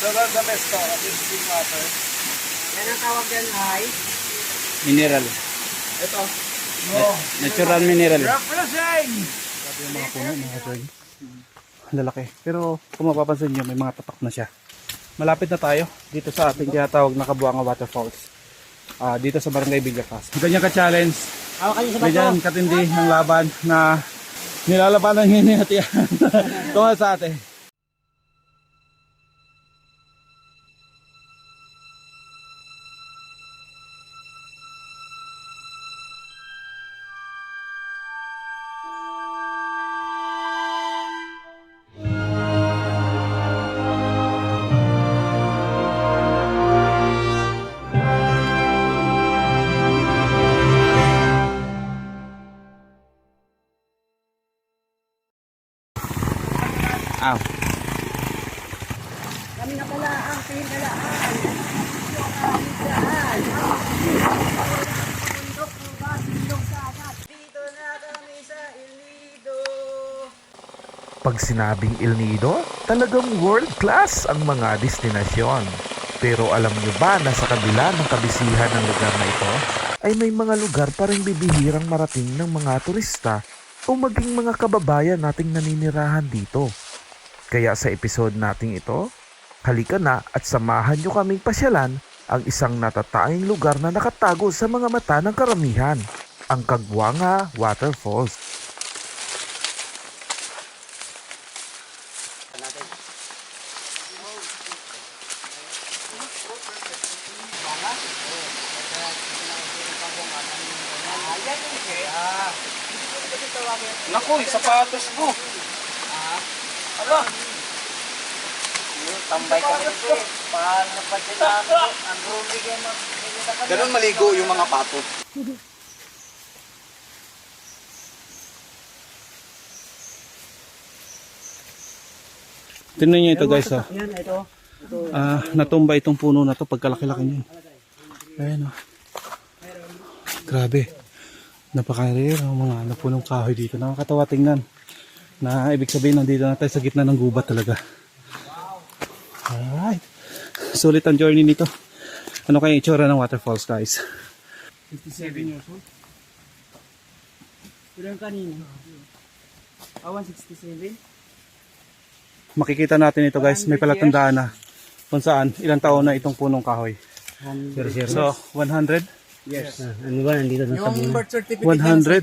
Sobrang the best to, kasi spring water. Yan ang tawag yan ay Mineral. Ito. Natural mineral. Refreshing! Grabe yung mga puno, mga. Ang lalaki. Pero kung mapapansin nyo, may mga tapak na siya. Malapit na tayo dito sa ating tinatawag na Kabuanga Waterfalls. Ah, dito sa Barangay Villapas. Ganyan ka-challenge. Hawak kayo sa bato. Ganyan katindi ng laban na nilalabanan ngayon Ann. Tungal sa ate. Pag sinabing El Nido, talagang world class ang mga destinasyon. Pero alam nyo ba na sa kabila ng kabisihan ng lugar na ito, ay may mga lugar pa rin bibihirang marating ng mga turista o maging mga kababayan nating naninirahan dito. Kaya sa episode nating ito, halika na at samahan nyo kaming pasyalan ang isang natatanging lugar na nakatago sa mga mata ng karamihan, ang Kagwanga Waterfalls. Naku, yung sapatos ko. Aba, Tambay kami dito. Paano pa sila ang rumi kayo kami. Ganun maligo yung mga pato. tingnan nyo ito guys. Oh. Yan, ito. Ah, natumba itong puno na to pagkalaki-laki niya. Ayan oh. Grabe. Napaka-rare ang mga napunong kahoy dito. Nakakatawa tingnan. Na ibig sabihin nandito na tayo sa gitna ng gubat talaga. Alright. Sulit ang journey nito. Ano kaya itsura ng waterfalls guys? 57 years old. Ilan kanina? Ah, 167? Makikita natin ito guys. May palatandaan na kung saan ilang taon na itong punong kahoy. So, 100? Yes. Ano ba, nandito na Yung birth certificate 100?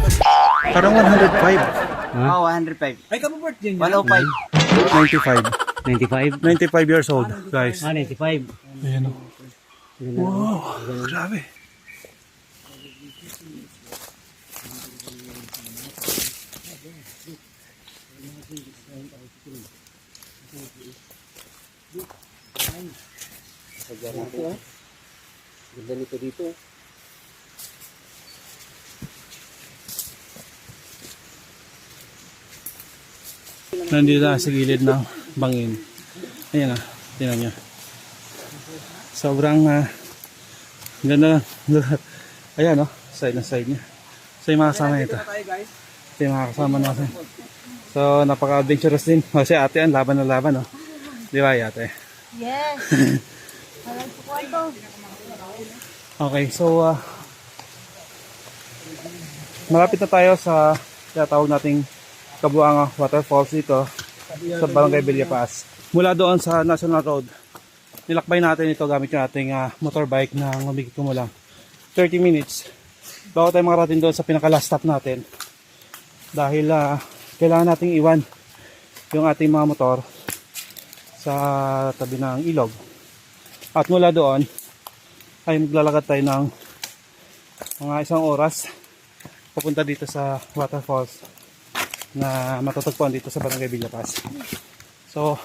Parang 105. Ah, 105. Ay, kamu birth din 105. 95. 95? 95 years old, guys. Ah, 95. Ayan o. Wow, grabe. Ganda nito dito. Nandito na sa gilid ng bangin. Ayan na, tingnan nyo. Sobrang ah, ganda lugar. Ayan o, side na side niya. So yung mga kasama nito. Ito yung mga kasama natin. So napaka-adventurous din. Kasi ate yan, laban na laban o. Di ba ate? Yes. Okay, so uh, malapit na tayo sa tinatawag nating Kabuanga Waterfalls dito sa Barangay Villapas. Mula doon sa National Road, nilakbay natin ito gamit yung ating uh, motorbike na umigit kumulang 30 minutes bago tayo makarating doon sa pinaka last stop natin. Dahil uh, kailangan nating iwan yung ating mga motor sa tabi ng ilog. At mula doon ay maglalakad tayo ng mga isang oras papunta dito sa waterfalls na matatagpuan dito sa Barangay Villapas. So,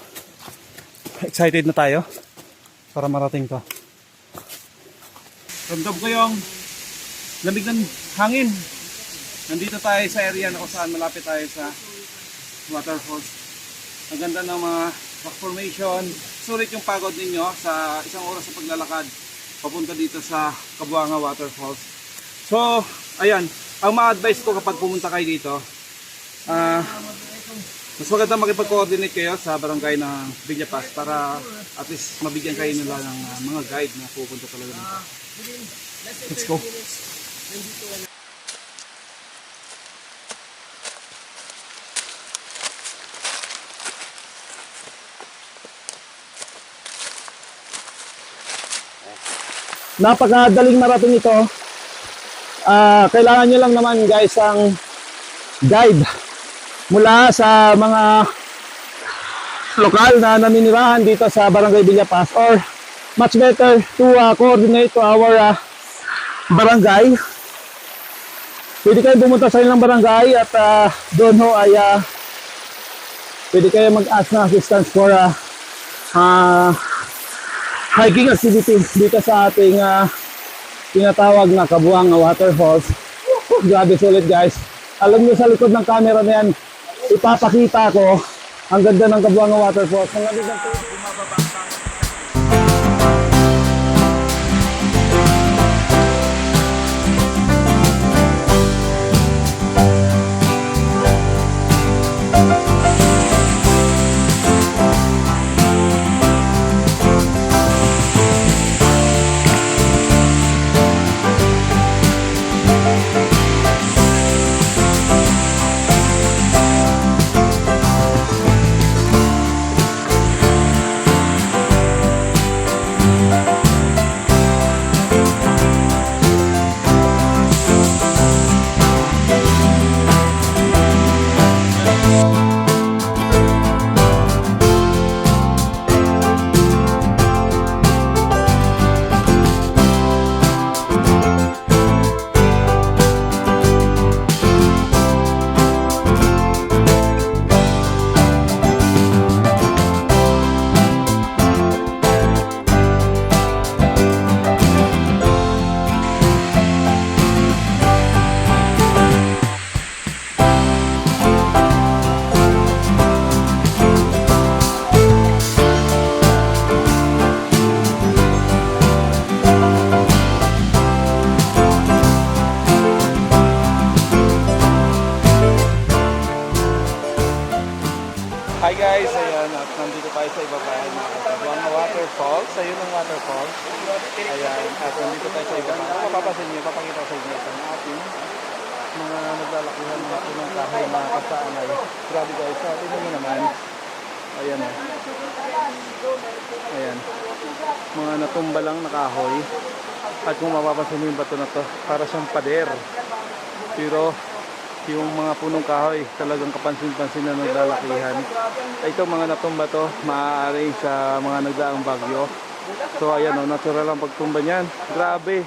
excited na tayo para marating to. Ramdam ko yung lamig ng hangin. Nandito tayo sa area na kung saan malapit tayo sa waterfalls. Ang ganda ng mga rock formation. Sulit yung pagod ninyo sa isang oras sa paglalakad papunta dito sa Kabuanga Waterfalls. So, ayan, ang ma-advise ko kapag pumunta kayo dito, ah Mas maganda makipag-coordinate kayo sa barangay ng Villa Paz para at least mabigyan kayo nila ng ah, mga guide na pupunta talaga dito. Let's go. Napakadaling marating ito. Ah, kailangan nyo lang naman guys ang guide mula sa mga lokal na naninirahan dito sa Barangay Villa Paz or much better to uh, coordinate to our uh, barangay. Pwede kayo pumunta sa ilang barangay at uh, doon ho ay uh, pwede kayo mag-ask ng assistance for uh, uh, hiking activity dito sa ating uh, tinatawag na Kabuang Waterfalls. Grabe sulit guys. Alam niyo sa likod ng camera na yan, ipapakita ko ang ganda ng Kabuang Waterfalls. Ang ganda ng tubig. At nandito tayo sa ibaba. Kung mapapasin niyo, papakita sa inyo ito ng ating mga naglalakihan mga punong kahoy na kasaanay. Grabe guys, sa atin nyo naman. Ayan o. Ayan. Mga natumba lang na kahoy. At kung mapapasin niyo yung bato na to, para siyang pader. Pero yung mga punong kahoy talagang kapansin-pansin na naglalakihan. Ito mga natumba to, maaari sa mga nagdaang bagyo. So ayan o, natural ang pagtumba niyan. Grabe.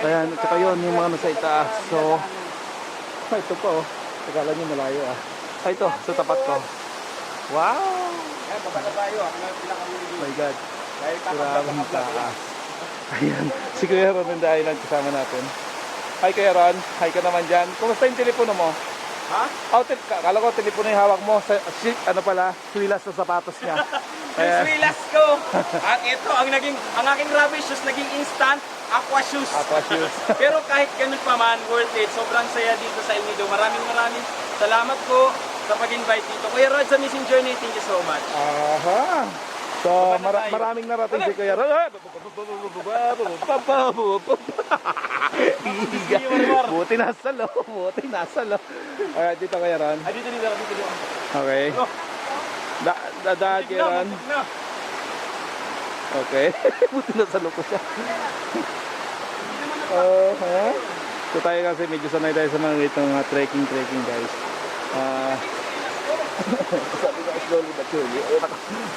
Ayan, at saka yun, yung mga nasa itaas. So, ah, ito pa oh. Akala nyo malayo ah. Ah, ito, sa tapat ko. Wow! My God. Grabe ang taas. Ayan, si Kuya Ron ang kasama natin. Hi Kuya Ron, hi ka naman dyan. Kumusta yung telepono mo? Ha? Oh, tel- kala ko telepono yung hawak mo. Sa, si, ano pala, swilas sa sapatos niya. Yung Ayan. swilas ko. At ito, ang naging, ang aking rubber shoes naging instant aqua shoes. Aqua shoes. Pero kahit ganun pa man, worth it. Sobrang saya dito sa El Nido. Maraming maraming salamat po sa pag-invite dito. Kuya Rod sa Missing Journey, thank you so much. Aha. So, mara- maraming narating si Kuya Ron. Buti nasa lo. Buti nasa lo. Alright, dito Kuya Ron. Ay, dito, dito, dito, dito. Okay. Da dadaan Kuya Ron. Okay. Buti nasa lo ko siya. Oh, ha? So tayo kasi medyo sanay tayo sa mga itong mga trekking trekking guys. Ah. Sabi ko slowly but surely.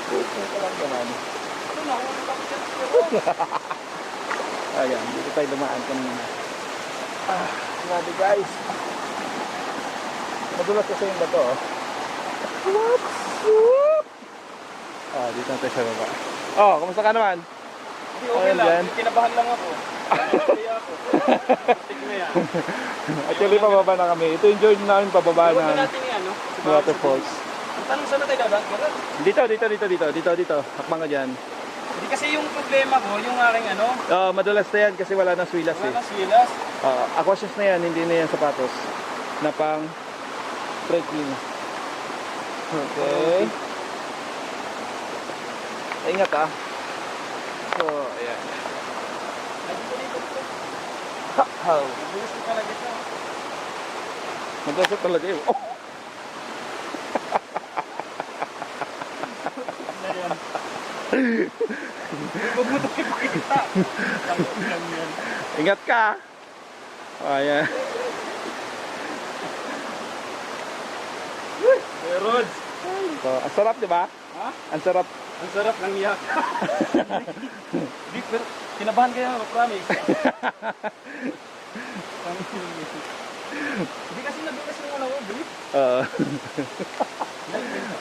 Buti ka lang naman. Ayan, dito tayo dumaan kanina. Ah, grabe guys. Madulas kasi yung bato. oh. Whoops! Whoop! Ah, dito na tayo sa baba. Oh, kumusta ka naman? Hindi, okay Ayan, lang. dyan. Kinabahan lang ako. Kaya ako. Tignan yan. Actually, pababa na kami. Ito yung journey namin pababa Huwag na ng natin? Waterfalls. Ang tanong saan na tayo? Meron. Dito, dito, dito, dito, dito, dito. Hakbang ka dyan. Hindi kasi yung problema ko, yung aking ano, Oh, madulas na yan kasi wala nang swilas wala eh. na swilas. Uh, aqua shoes na yan, hindi na yan sapatos. Na pang trekking. Okay. Ingat ah. So, ayan. Ha, Bilis ko talaga ito. Magkasot talaga yun. Oh! Huwag mo tayo pakita. Tanggap lang yan. Ingat ka. Oh, ayan. Kuya Rods. So, ang sarap, di ba? Ha? Ang sarap. Ang sarap ng yak. Di, pero kinabahan kaya ako, promise. Hindi kasi nabigas yung ano ko, bilis. Oo.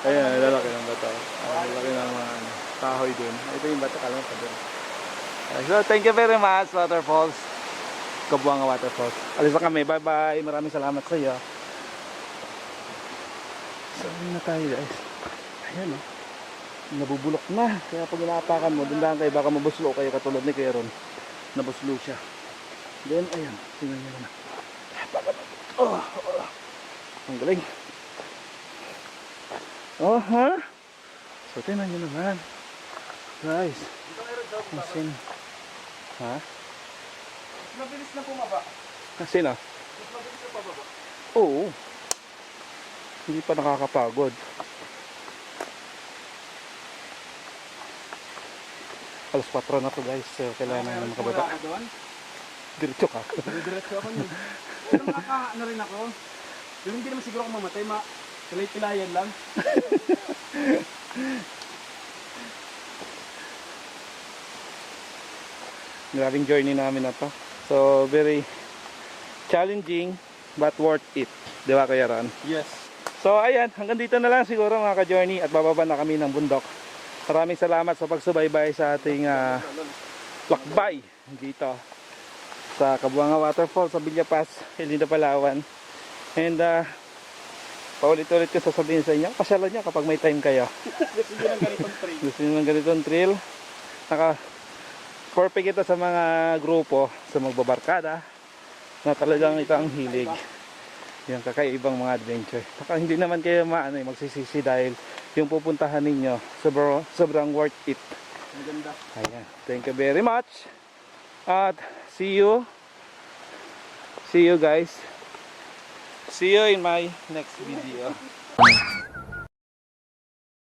ayan, lalaki ng bato. Ah, lalaki ng mga ano, kahoy dun. Ito yung bato, kalam pa dun. Ah, So, thank you very much, Waterfalls. Kabuanga Waterfalls. Alis na kami. Bye-bye. Maraming salamat sa iyo. So, na tayo guys. Ayan oh. Nabubulok na. Kaya pag inaapakan mo, dundahan kayo, baka mabuslo kayo katulad ni Kuya Ron. Nabuslo siya. Then, ayan. Tingnan nyo naman. Oh, oh. Ang galing. Oh, ha? So, tingnan nyo naman. Guys. Asin. Ha? Mabilis na pumaba. Asin ah. Mabilis na pababa. Oo. Hindi pa nakakapagod. Alas 4 na to guys. So, kailangan na makababa. Wala ka doon? Diretso ka. Diretso ako nun. Pero makaka, ano rin ako. Pero hindi naman siguro ako mamatay, ma. Pilay-pilayan lang. Grabing journey namin na to. So, very challenging but worth it. Di ba Kuya Ron? Yes. So ayan, hanggang dito na lang siguro mga ka-journey at bababa na kami ng bundok. Maraming salamat sa pagsubaybay sa ating ah, lakbay dito sa Kabuanga Waterfall sa Villa Paz, Elinda, Palawan. And uh, paulit-ulit ko sasabihin sa inyo, pasyalan nyo kapag may time kayo. Gusto nyo ng ganitong tree. Gusto nyo ng ganitong trail, naka perfect ito sa mga grupo, sa magbabarkada, na talagang ito ang hilig. Yung kakaibang mga adventure. Saka hindi naman kayo maano, eh, magsisisi dahil yung pupuntahan ninyo, sobrang, sobrang worth it. Ang ganda. Ayan. Thank you very much. At see you. See you guys. See you in my next video.